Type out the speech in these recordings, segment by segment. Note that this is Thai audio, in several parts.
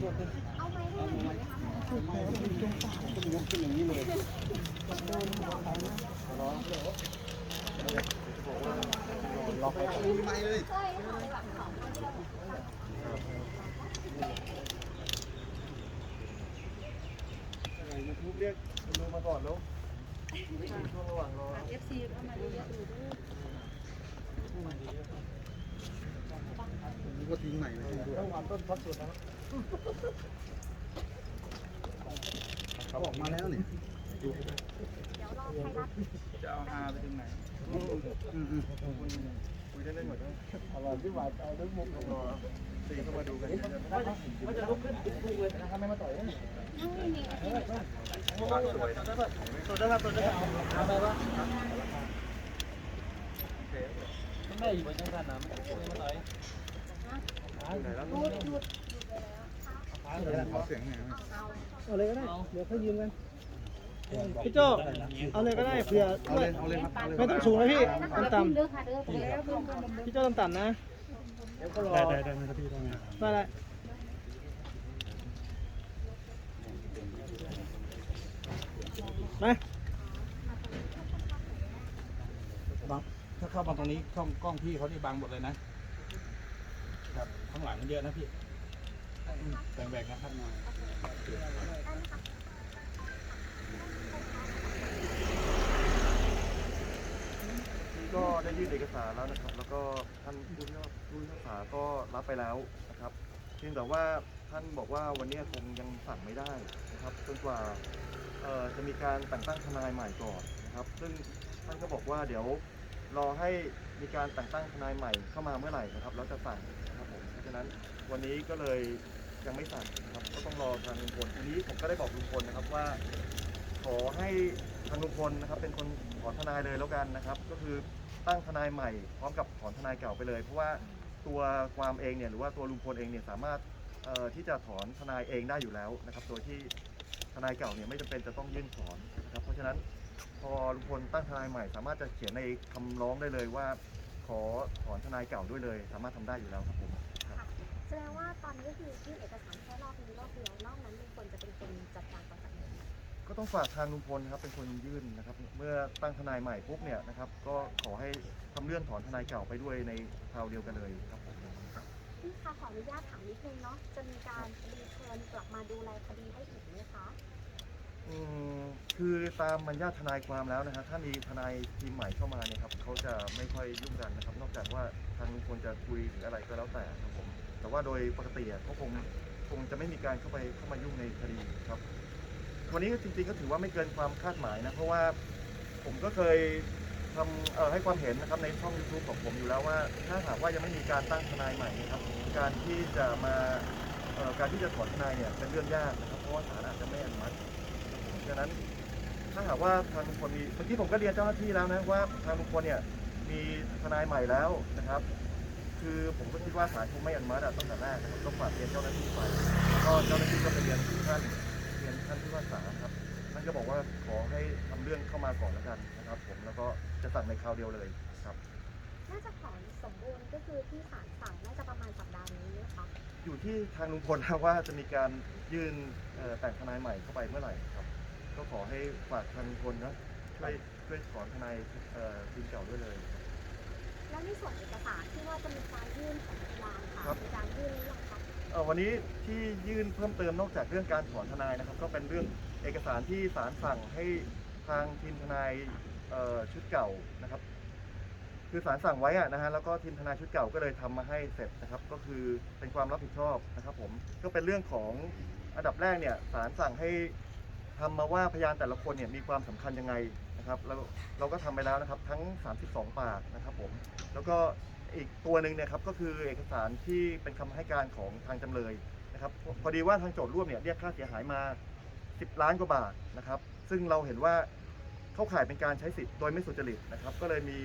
กไปไม่เลยเคยค่ะแบบของยูทูบเรียกคุณลุงมาก่อนแล้วช่วงระหว่างรอเอฟซีเข้ามาเยอะๆอยู่ด้วยผมก็ทิ้งใหม่ เลยต้องวันต้นพักสุดนะเขาออกมาแล้วเนี่ยเดี๋ยวรอไทยรัฐจะเอาฮาไปถึงไหนอืมอืมคุยได้เล่นหมดแล้วอะไรที่หวานเอาด้วยมุกรอตีเข้ามาดูกันว่าจะลุกขึ้นลุกเลยนะทำไมมาต่อยเนี่ยไม่มีที่สวยนะตัวได้ครับตัวได้ครับทำไมวะโอเคแม่อยู่บนชั้นสามไม่มาต่อยไหนแล้วรูดหยุด ขอเสียงหน่อยเอาเลยก็ได้ เดี๋ยวเขายืมกันพี่โจเอาเลยก็ได้เผื่อเอาเลยเอาเลยครับเอาเลยไม่ต้องสูงนะพี่ต่ำเด้อค่ะเด้อไปแล้วๆพี่โจต่ำๆนะเดี๋ยวก็รอได้ได้ได้ได้ได้มาถ้าเข้ามาตรงนี้กล้องกล้องพี่เขานี่บังหมดเลยนะครับข้างหลังมันเยอะนะพี่ แบ่งๆนะครับก็ได้ยื่นเอกสารแล้วนะครับ แล้วก็ท่านผู้พิพากผู้พิพากษาก็รับไปแล้วนะครับ เพียงแต่ว่าท่านบอกว่าวันนี้คงยังสั่งไม่ได้นะครับจนกว่าจะมีการแต่งตั้งทนายใหม่ก่อนนะครับ ซึ่งท่านก็บอกว่าเดี๋ยวรอให้มีการแต่งตั้งทนายใหม่เข้ามาเมื่อไหร่นะครับแล้วจะสั่งนะครับผมเพราะฉะนั้นวันนี้ก็เลย ยังไม่สั่งนะครับ ก็ต้องรอทางลุงพลทีนี้ผมก็ได้บอกลุงพลนะครับว่า ขอให้ทางลุงพลนะครับเป็นคนถอนทนายเลยแล้วกันนะครับ ก็คือตั้งทนายใหม่พร้อมกับถอนทนายเก่าไปเลย เพราะว่าตัวความเองเนี่ยหรือว่าตัวลุงพลเองเนี่ยสามารถเอ่อที่จะถอนทนายเองได้อยู่แล้วนะครับ โดยที่ทนายเก่าเนี่ยไม่จำเป็นจะต้องยื่นถอนนะครับ เพราะฉะนั้นพอลุงพลตั้งทนายใหม่ สามารถจะเขียนในคำร้องได้เลยว่า ขอถอนทนายเก่าด้วยเลย สามารถทำได้อยู่แล้วครับผม แสดงว่าตอนนี้ก็คือยื่นเอกสารแค่รอบนี้รอบเดียวนอกนั้นลุงพลจะเป็นคนจัดการต่อจากนี้ ก็ต้องฝากทางลุงพลนะครับเป็นคนยื่นนะครับ เมื่อตั้งทนายใหม่ปุ๊บเนี่ยนะครับ ก็ขอให้ทำเรื่องถอนทนายเก่าไปด้วยในคราวเดียวกันเลยครับผมพี่คะขออนุญาตถามนิดนึงเนาะจะมีการรีเทิร์นกลับมาดูแลคดีให้อีกไหมคะอืมคือตามบรรยาทนายความแล้วนะครับถ้ามีทนายทีมใหม่เข้ามาเนี่ยครับเขาจะไม่ค่อยยุ่งกันนะครับ นอกจากว่าทางลุงพลจะคุยหรืออะไรก็แล้วแต่ครับผม แต่ว่าโดยปกติอะเขาคงคงจะไม่มีการเข้าไปเข้ามายุ่งในคดีครับวันนี้จริงๆก็ถือว่าไม่เกินความคาดหมายนะเพราะว่าผมก็เคยทำให้ความเห็นนะครับในช่อง YouTube ของผมอยู่แล้วว่า ถ้าหากว่ายังไม่มีการตั้งทนายใหม่นะครับ การที่จะมาการที่จะถอนทนายเนี่ยเป็นเรื่องยากนะครับเพราะว่าศาลอาจจะไม่อนุมัติดังนั้นถ้าหากว่าทางลุงพลมีเมื่อกี้ผมก็เรียนเจ้าหน้าที่แล้วนะว่าทางลุงพลเนี่ยมีทนายใหม่แล้วนะครับ คือผมก็คิดว่าศาลคงไม่อนุมัติอะตั้งแต่แรกนะครับต้องฝากเรียนเจ้าหน้าที่ไปแล้วก็เจ้าหน้าที่ก็ไปเรียนท่านเรียนท่านผู้ว่าษาครับท่านก็บอกว่าขอให้ทำเรื่องเข้ามาก่อนแล้วกันนะครับ ผมแล้วก็จะสั่งในคราวเดียวเลยครับ น่าจะถอนสมบูรณ์ก็คือที่ศาลสั่งน่าจะประมาณสัปดาห์นี้นะคะอยู่ที่ทางลุงพลนะว่าจะมีการยื่นเอ่อแต่งทนายใหม่เข้าไปเมื่อไหร่ครับ ก็ขอให้ฝากทางลุงพลนะช่วยช่วยถอนทนายเอ่อทีมเก่าด้วยเลย แล้วในส่วนเอกสารที่ว่าจะมีการยื่นของพยานค่ะครับมีการยื่นหรือยังคะเอ่อวันนี้ที่ยื่นเพิ่มเติมนอกจากเรื่องการถอนทนายนะครับ ก็เป็นเรื่องเอกสารที่ศาลสั่งให้ทางทีมทนายเอ่อชุดเก่านะครับ คือศาลสั่งไว้อะนะฮะแล้วก็ทีมทนายชุดเก่าก็เลยทำมาให้เสร็จนะครับ ก็คือเป็นความรับผิดชอบนะครับ ผมก็เป็นเรื่องของอันดับแรกเนี่ยศาลสั่งให้ทำมาว่าพยานแต่ละคนเนี่ยมีความสำคัญยังไง นะครับแล้วเราก็ทำไปแล้วนะครับทั้ง 32 ปากนะครับผมแล้วก็อีกตัวหนึ่งเนี่ยครับก็คือเอกสารที่เป็นคำให้การของทางจำเลยนะครับพอดีว่าทางโจทย์ร่วมเนี่ยเรียกค่าเสียหายมา 10 ล้านกว่าบาทนะครับซึ่งเราเห็นว่าเข้าข่ายเป็นการใช้สิทธิ์โดยไม่สุจริตนะครับก็เลยมี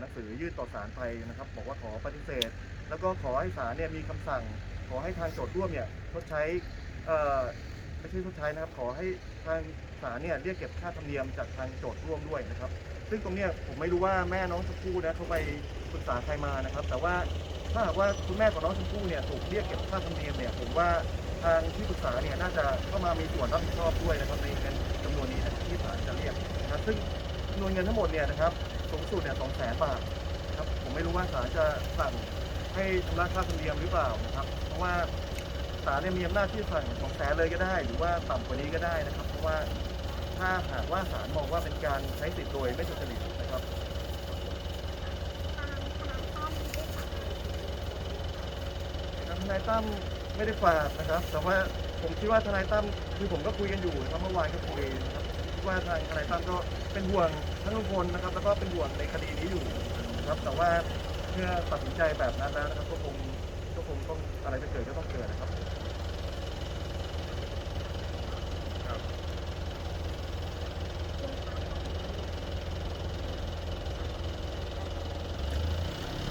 หนังสือยื่นต่อศาลไปนะครับ บอกว่าขอปฏิเสธ แล้วก็ขอให้ศาลเนี่ยมีคำสั่ง ขอให้ทางโจทย์ร่วมเนี่ยชดใช้ ไม่ใช่ชดใช้นะครับ ขอให้ทางศาลเนี่ยเรียกเก็บค่าธรรมเนียมจากทางโจทย์ร่วมด้วยนะครับ ซึ่งตรงเนี้ยผมไม่รู้ว่าแม่น้องชมพู่นะเขาไปปรึกษาใครมานะครับ แต่ว่าถ้าหากว่าคุณแม่ของน้องชมพู่เนี่ยถูกเรียกเก็บค่าธรรมเนียมเนี่ยผมว่าทางที่ปรึกษาเนี่ยน่าจะเข้ามามีส่วนรับผิดชอบด้วยนะครับในเงินจำนวนนี้นะครับที่ศาลจะเรียกนะครับซึ่งจำนวนเงินทั้งหมดเนี่ยนะครับสูงสุดเนี่ยสองแสนบาทครับผมไม่รู้ว่าศาลจะสั่งให้ชำระค่าธรรมเนียมหรือเปล่านะครับ เพราะว่า ศาลเนี่ยมีอำนาจที่สั่งสองแสนเลยก็ได้ หรือว่าต่ำกว่านี้ก็ได้นะครับ เพราะว่าถ้าหากว่าศาลมองว่าเป็นการใช้สิทธิ์โดยไม่สุจริตนะครับทนายตั้มไม่ได้ฝากนะครับ แต่ว่าผมคิดว่าทนายตั้มคือผมก็คุยกันอยู่นะครับเมื่อวานก็คุยนะครับคิดว่าทางทนายตั้มก็เป็นห่วงทั้งลุงพลนะครับ แล้วก็เป็นห่วงในคดีนี้อยู่นะครับ แต่ว่าเมื่อตัดสินใจแบบนั้นแล้วนะครับก็คง ต้องอะไรจะเกิดก็ต้องเกิดนะครับ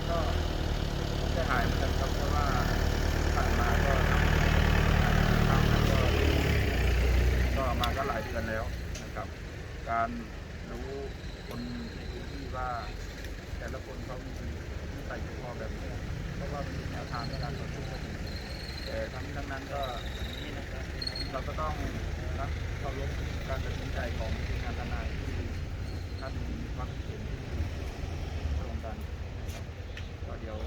ก็เสียหายเหมือนกันครับเพราะว่าผ่านมาก็ทางนั้นก็ก็มาก็หลายเดือนแล้วนะครับ การรู้คนในพื้นที่ว่า แต่ละคนเขามีนิสัยใจคอแบบนี้เพราะว่ามีแนวทางในการต่อสู้คดีแต่ทั้งนี้ทั้งนั้นก็เราก็ต้องรับเคารพการตัดสินใจของทีมงานทนายที่ท่านมีความคิดเห็นที่ตรงกันนะครับ ก็เดี๋ยว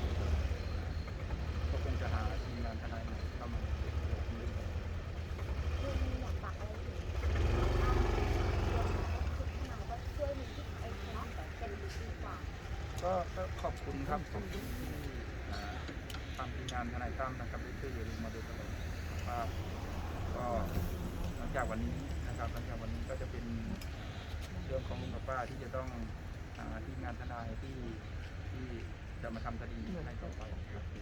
ก็คงจะหาทีมงานทนายใหม่เข้ามาเกี่ยวข้องเรื่องนี้ ลุงอยากฝากอะไรถึงทนายก็ช่วยมีที่ไอ้เนาะเป็นดีกว่า ก็ก็ขอบคุณครับขอบคุณที่อ่าทางทีมงานทนายตั้มนะครับได้ช่วยเหลือลุงมาโดยตลอดว่าก็หลังจากวันนี้นะครับหลังจากวันนี้ก็จะเป็นเรื่องของลุงกับป้าที่จะต้องหาทีมงานทนายที่ที่จะมาทำคดีให้ต่อไปครับ เดี๋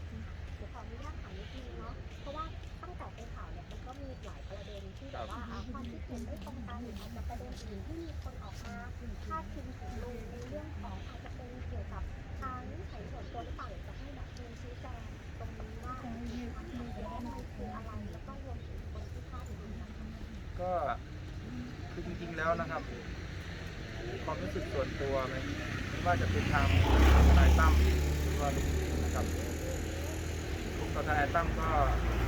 ยวขออนุญาตถามนิดนึงเนาะ เพราะว่าตั้งแต่เป็นข่าวเนี่ยมันก็มีหลายประเด็นที่แบบว่าอ่าความคิดเห็นไม่ตรงกันหรืออาจจะประเด็นอื่นที่มีคนออกมาพาดพิงถึงลุงในเรื่องของอา กับทางนิสัยส่วนตัวหรือเปล่าอยากจะให้แบบลุงชี้แจงตรงนี้ว่าความขัดแย้งมันคืออะไรแล้วก็รวมถึงคนที่พาดพิงนะคะก็คือจริงๆแล้วนะครับ ความรู้สึกส่วนตัวไม่ไม่ว่าจะเป็นทางทนายตั้มหรือว่าลุงนะครับลุงกับทนายตั้มก็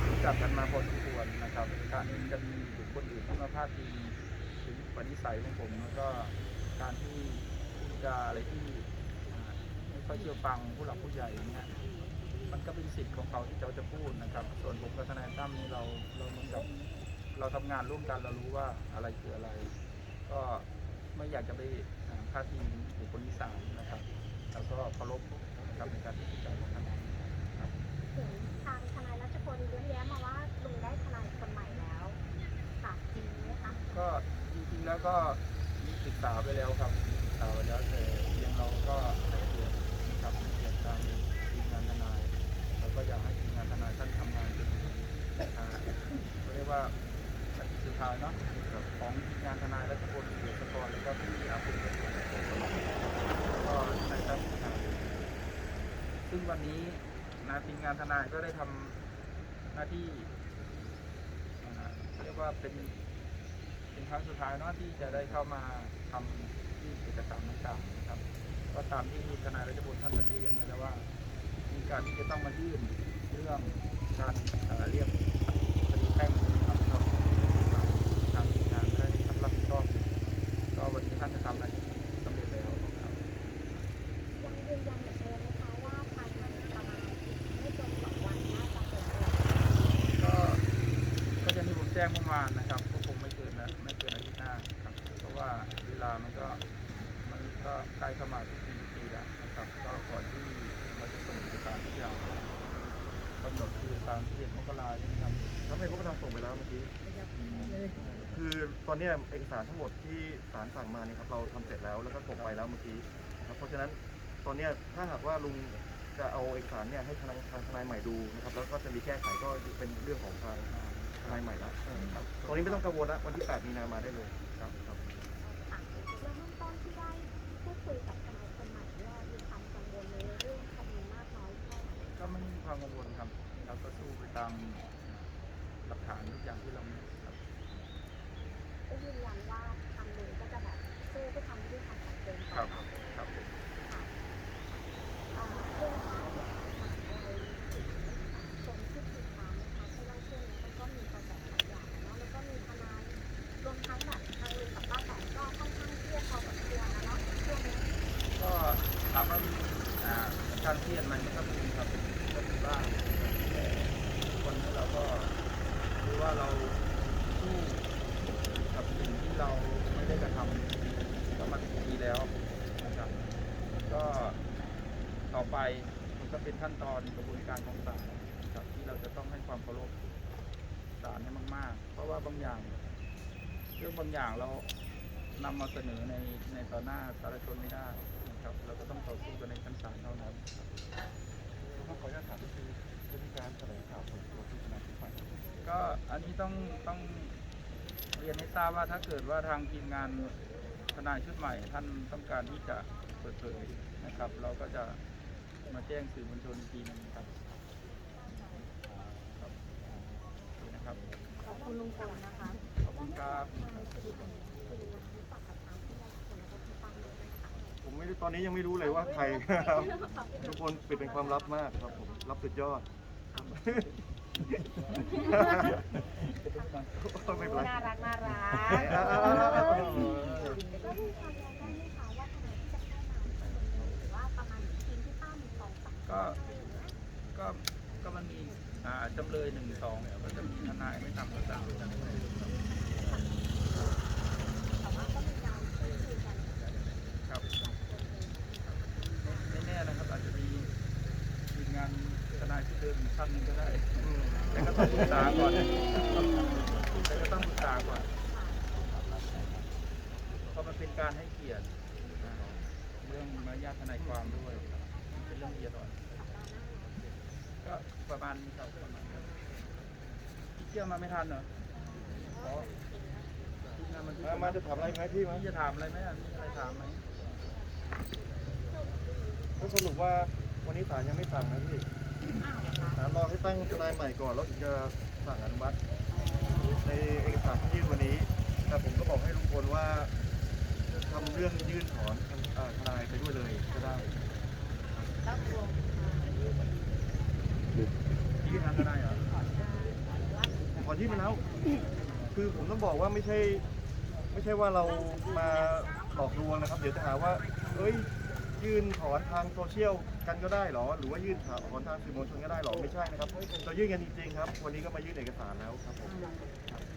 รู้จักกันมาพอสมควรนะครับการที่จะมีบุคคลอื่นที่มาพาดพิงถึงปณิสัยของผมแล้วก็การที่พูดจาอะไรที่ ค่อยเชื่อฟังผู้หลักผู้ใหญ่เนี่ยมันก็เป็นสิทธิ์ของเขาที่เขาจะพูดนะครับ ส่วนผมกับทนายตั้มนี่เราเราเหมือนกับเราทำงานร่วมกันเรารู้ว่าอะไรคืออะไร ก็ไม่อยากจะไปอ่าพาดพิงบุคคลที่สามนะครับแล้วก็เคารพนะครับในการตัดสินใจของทนายครับถึงทางทนายรัชพลเยอะแยะมาว่าลุงได้ทนายคนใหม่แล้วค่ะจริงไหมคะก็จริงๆแล้วก็มีศึกษาไปแล้วครับศึกษาไปแล้วแต่ยังเราก็ให้เกียรตินะครับให้เกียรติทางทีมงานทนาย แล้วก็อยากให้ทีมงานทนายท่านทำงานเป็นอ่าเขาเรียกว่าสุดท้ายเนาะของทีมงานทนายและทุกคนเกียรติกรแล้วก็พี่อาภุเป็นคนก็ในครับซึ่ง วันนี้นะทีมงานทนายก็ได้ทำหน้าที่เรียกว่าเป็นเป็นครั้งสุดท้ายเนาะที่จะได้เข้ามาทำที่เอกสารต่างๆนะครับ ก็ตามที่ทนายรัชบุญท่านได้เรียนไว้แล้วว่า มีการที่จะต้องมายื่นเรื่องการเอ่อเรียกคดีแพ่งนะครับเข้าทางทีมงานได้ท่านรับผิดชอบก็วันนี้ท่านจะทำหน้าที่สำเร็จแล้วครับ ยังยืนยันเหมือนเดิมไหมคะว่าภายในประมาณไม่เกินสองวันน่าจะเปิดตัว ก็ก็ แจ้งเมื่อวานนะครับก็คงไม่เกินนะไม่เกินอาทิตย์หน้าครับเพราะว่าเวลามันก็มันก็ใกล้เข้ามาทุกทีทีแล้วนะครับก็ก่อนที่เราจะส่งเอกสารทุกอย่างกำหนดคือตามที่เห็นมกราใช่ไหมครับทำไมพวกเราส่งไปแล้วเมื่อกี้คือตอนนี้เอกสารทั้งหมดที่ศาลสั่งมาเนี่ยครับเราทำเสร็จแล้วแล้วก็ส่งไปแล้วเมื่อกี้ครับเพราะฉะนั้นตอนนี้ถ้าหากว่าลุงจะเอาเอกสารเนี่ยให้ทางทางทนายใหม่ดูนะครับแล้วก็จะมีแก้ไขก็เป็นเรื่องของทาง ทนายใหม่ละครับตอนนี้ไม่ต้องกังวลละวันที่ 8 มีนามาได้เลยครับครับค่ะแล้วเบื้องต้นที่ได้พูดคุยกับทนายคนใหม่เนี่ยมีความกังวลในเรื่องคดีมากน้อยแค่ไหนก็ไม่มีความกังวลครับเราก็สู้ไปตามหลักฐานทุกอย่างที่เรามีครับก็ยืนยันว่าทางลุงก็จะแบบสู้เพื่อทำให้ความชัดเจนครัต่อบไปครับผม ค่ะอ่าเรื่องการฝากอะไรถึงคนที่ติดตามนะคะเพราะว่าช่วงนี้มันก็มี เราสู้กับสิ่งที่เราไม่ได้กระทำก็มาถึงปีแล้วนะครับ ก็ต่อ ไปมันก็เป็นขั้นตอนกระบวนการของศาลนะครับที่เราจะต้องให้ความเคารพศาลให้มาก ๆ เพราะว่าบางอย่างเรื่องบางอย่างเรานำมาเสนอในในต่อหน้าสาธารณชนไม่ได้นะครับเราก็ต้องต่อสู้กันในชั้นศาลเท่านั้นขออนุญาตถามก็คือจะมีการแถลงข่าวเปิดตัวที่ทนายชุดใหม่ก็อันนี้ต้องต้องเรียนให้ทราบว่าถ้าเกิดว่าทางทีมงานทนายชุดใหม่ ท่านต้องการที่จะเปิดเผยนะครับ เราก็จะ มาแจ้งสื่อมวลชนอีกทีหนึงครับครับโอเคนะครับ ขอบคุณลุงพลนะคะขอบคุณครับ ผมไม่ได้ตอนนี้ยังไม่รู้เลยว่าใครครับ ทุกคนปิดเป็นความลับมากครับผมรับสุดยอด ไม่เป็นไร น่ารักน่ารักอ่า ก็ก็ก็มันมีอ่าจำเลยหนึ่งสองเนี่ยก็จะมีทนายไม่ต่ำกว่าสามท่าน แต่ว่าก็มีการพูดคุยกัน ครับไม่แน่นะครับ อาจจะมีทีมงานทนายที่เดิมอีกท่านหนึ่งก็ได้ แต่ก็ต้องปรึกษาก่อนแต่ก็ต้องปรึกษาก่อนเพราะมันเป็นการให้เกียรตินะเรื่องมารยาททนายความด้วยเป็นเรื่องละเอียดอ่อนก็ประมาณนี้ครับประมาณนี้พี่ เที่ยวมาไม่ทันเหรอขอทีมงานมันมามาจะถามอะไรไหมพี่มาพี่จะถามอะไรไหมอะมีอะไรถามไหมก็สรุปว่าวันนี้ศาลยังไม่สั่งนะพี่ศาลรอให้ตั้งทนายใหม่ก่อนแล้วถึงจะสั่งอนุมัติในเอกสารที่ยื่นวันนี้ แต่ผมก็บอกให้ลุงพลว่าทำเรื่องยื่นถอนอ่าทนายไปด้วยเลยก็ได้พี่ทำก็ได้เหรอถ อนยื่นไปแล้ว คือผมต้องบอกว่าไม่ใช่ ไม่ใช่ว่าเรามาหลอกลวงนะครับ เดี๋ยวจะหาว่า เอ้ย ยื่นถอนทางโซเชียลกันก็ได้เหรอ หรือว่ายื่นถอนทางสื่อมวลชนก็ได้เหรอ ไม่ใช่นะครับเรายื่นกันจริงๆครับ วันนี้ก็มายื่นเอกสารแล้วครับผม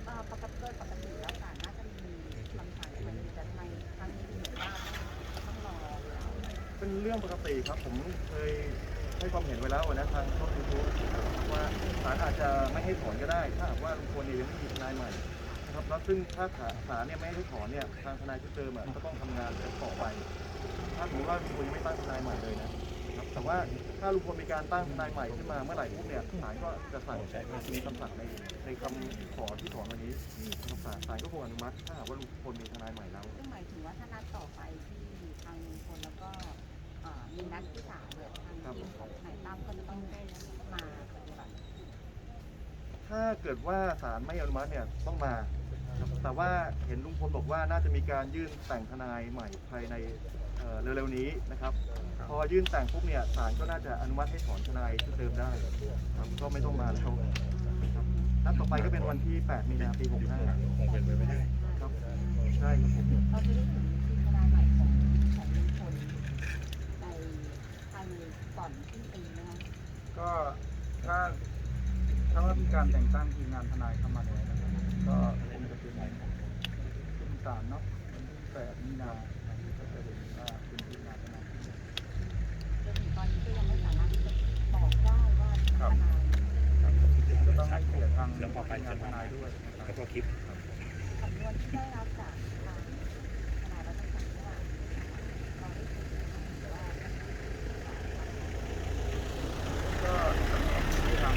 เอ่อปกติโดยปกติแล้วศาลน่าจะมีคำสั่งมาดีแต่ทำไมครั้งนี้ถึงเห็นว่าต้องรอเป็นเรื่องปกติครับ ผมเคย ให้ความเห็นไว้แล้วนนั้นทางช่องยูทูบว่าศาลอาจจะไม่ให้ถอนก็ได้ ถ้าหากว่าลุงพลเนี่ยยังไม่มีทนายใหม่นะครับแล้วซึ่งถ้าศาลเนี่ยไม่ให้ถอนเนี่ยทางทนายชุดเดิมอะก็ต้องทำงานต่อไป ถ้าสมมติว่าลุงพลยังไม่ตั้งทนายใหม่เลยนะครับแต่ว่าถ้าลุงพลมีการตั้งทนายใหม่ขึ้นมาเมื่อไหร่ปุ๊บเนี่ยศาลก็จะสั่งมีคำสั่งในในคำขอที่ถอนวันนี้นะครับศาลศาลก็คงอนุมัติถ้าหากว่าลุงพลมีทนายใหม่แล้ว ซึ่งหมายถึงว่าถ้านัดต่อไปที่ทางลุงพลแล้วก็ นัดที่ศาลเนี่ยทางทีมของทนายตั้มก็จะต้องมาปฏิบัติถ้าเกิดว่าศาลไม่อนุมัติเนี่ยต้องมาครับแต่ว่าเห็นลุงพลบอกว่าน่าจะมีการยื่นแต่งทนายใหม่ภายในเอ่อเร็วๆนี้นะครับ พอยื่นแต่งปุ๊บเนี่ยศาลก็น่าจะอนุมัติให้ถอนทนายชุดเดิมได้ครับก็ไม่ต้องมาแล้วครับนัดต่อไปก็เป็นวันที่ 8 มีนาปี65คงเป็นไปไม่ได้ครับ ใช่ครับผม เราจะได้เห็นทีมทน ก่อนสิ้นปีนะคะก็ถ้าถ้าว่ามีการแต่งตั้งทีมงานทนายเข้ามาแล้วนะครับก็คงจะเป็นขึ้นศาลเนาะวันที่แปดมีนาอันนี้ก็จะเห็นว่าเป็นทีมงานทนายจนถึงตอนนี้ก็ยังไม่สามารถที่จะบอกได้ว่าทนายครับก็ต้องให้เกียรติทางทีมงานทนายด้วยนะครับ แล้วก็คลิป สำนวนที่ได้รับจากทางทนายรัชพลว่าเราได้คุยกันหรือว่า ก็สำหรับที่ทาง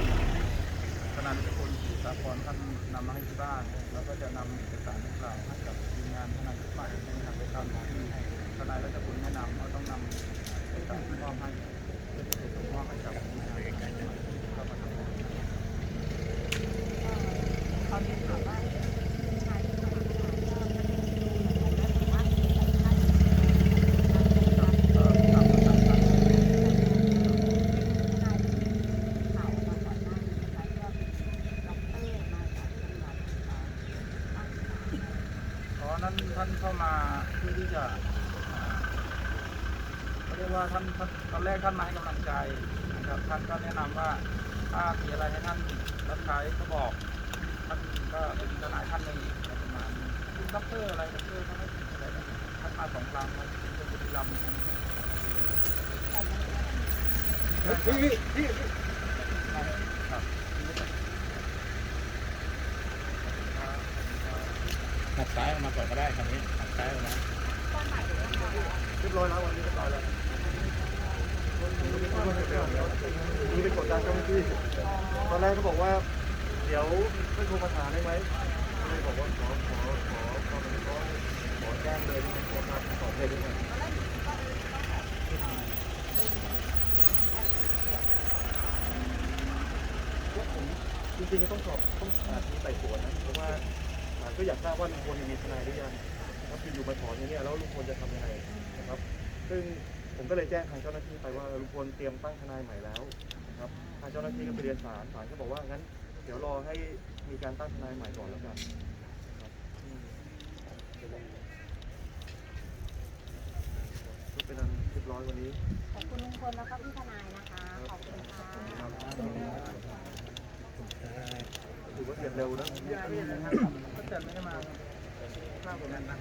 ทนายทุกคนที่สาครท่านนำมาให้ที่บ้าน แล้วก็จะนำเอกสารดังกล่าวให้กับทีมงานทนายชุดใหม่ในทางไปตามที่ทนายรัชพลแนะนำเราต้องนำเอกสารที่มอบให้ส่งมอบให้กับทีมงานทนายชุดใหม่ที่เข้ามาทำงาน ตอนนี้ถามว่าชายที่มาทำงานก็ไม่ได้ดูเหมือนกันนะแต่ว่าแต่ถ้าทนายที่ข่าวมาก่อนหน้านี้นะคะที่ว่าเป็นด็อกเตอร์มาจากจังหวัดอ่าภาคอีสาน เพราะนั้นท่านเข้ามาเพื่อที่จะอ่าเขาเรียกว่าท่านท่านตอนแรกท่านมาให้กำลังใจนะครับท่านก็แนะนำว่าถ้ามีอะไรให้ท่านรับใช้ก็บอก ท่านก็เป็นทนายท่านหนึ่งประมาณคุณด็อกเตอร์อะไรด็อกเตอร์เขาไม่ถึงอะไรท่านมาสองครั้งมาเป็นบุรีรัมย์พี่พี่พี่ครับหักซ้ายออกมาก่อนก็ได้คันนี้หักซ้ายออกมาเรียบร้อยแล้ววันนี้เรียบร้อยแล้วนี่เป็นกดดันเจ้าหน้าที่ตอนแรกเขาบอกว่า ดี๋ยวไม่โทรมาถามได้ไหมเลยบอกว่าขอขอขอขอขอขอแจ้งเลยขอทางตอบเลยดีกว่าจริงๆก็ต้องสอบต้องหาที่ไต่สวนนะเพราะว่าศาลก็อยากทราบว่าลุงพลมีทนายหรือยังนะครับคืออยู่มาถอนอย่างนี้แล้วลุงพลจะทำยังไงนะครับ ซึ่งผมก็เลยแจ้งทางเจ้าหน้าที่ไปว่าลุงพลเตรียมตั้งทนายใหม่แล้วนะครับทางเจ้าหน้าที่ก็ไปเรียนศาลศาลก็บอกว่างั้น เดี๋ยวรอให้มีการตั้งทนายใหม่ก่อนแล้วกันนะครับอืมก็เป็นอันเรียบร้อยวันนี้ ขอบคุณลุงพลแล้วก็พี่ทนายนะคะ ขอบคุณค่ะถือว่าเสร็จเร็วนะก็แต่ไม่ได้มาข้าวผมนั้นนะ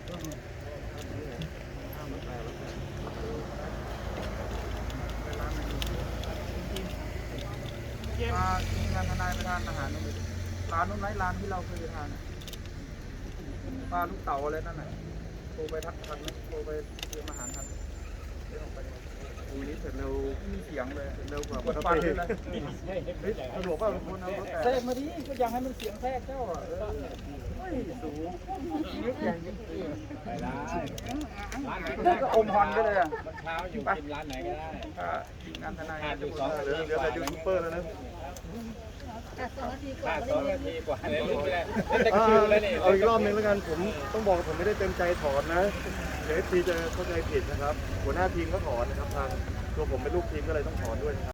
เวลาไม่ มาทีมงานทนายไปทานอาหารนู่นร้านนู้นไหนร้านที่เราเคยไปทานปลาลูกเต๋าอะไรนั่นน่ะโทรไปทักทันไหมโทรไปเตรียมอาหารทันเดี๋ยวออกไป เร็วมีเสียงเลยเร็วกว่าปวดฟันเลยนะเฮ้ยสะดวกเปล่าลุงพลเอารถแทรแต่กมาดิก็ยังให้มันเสียงแทรกเจ้าอะเออเฮ้ยสูงนิดใหญ่ไปได้ร้านก็ๆได้แล้วก็อมฮอนไปเลยอะเช้าอยู่กินร้านไหนก็ได้ถ้าทีมงานทนายขาดอยู่สองเหลือเหลือแต่ยูทูบเบอร์แล้วนะแต่สองนาทีกว่าไม่สองได้นาทีกว่าเลยเลยจะอ่าคิวเลยนี่เอาอีกรอบนึงแล้วกันผมต้องบอกว่าผมไม่ได้เต็มใจถอนนะเดี๋ยวทีจะเข้าใจผิดนะครับ หัวหน้าทีมก็ถอนนะครับทาง ตัวผมเป็นลูกทีมก็เลยต้องถอนด้วยนะครับ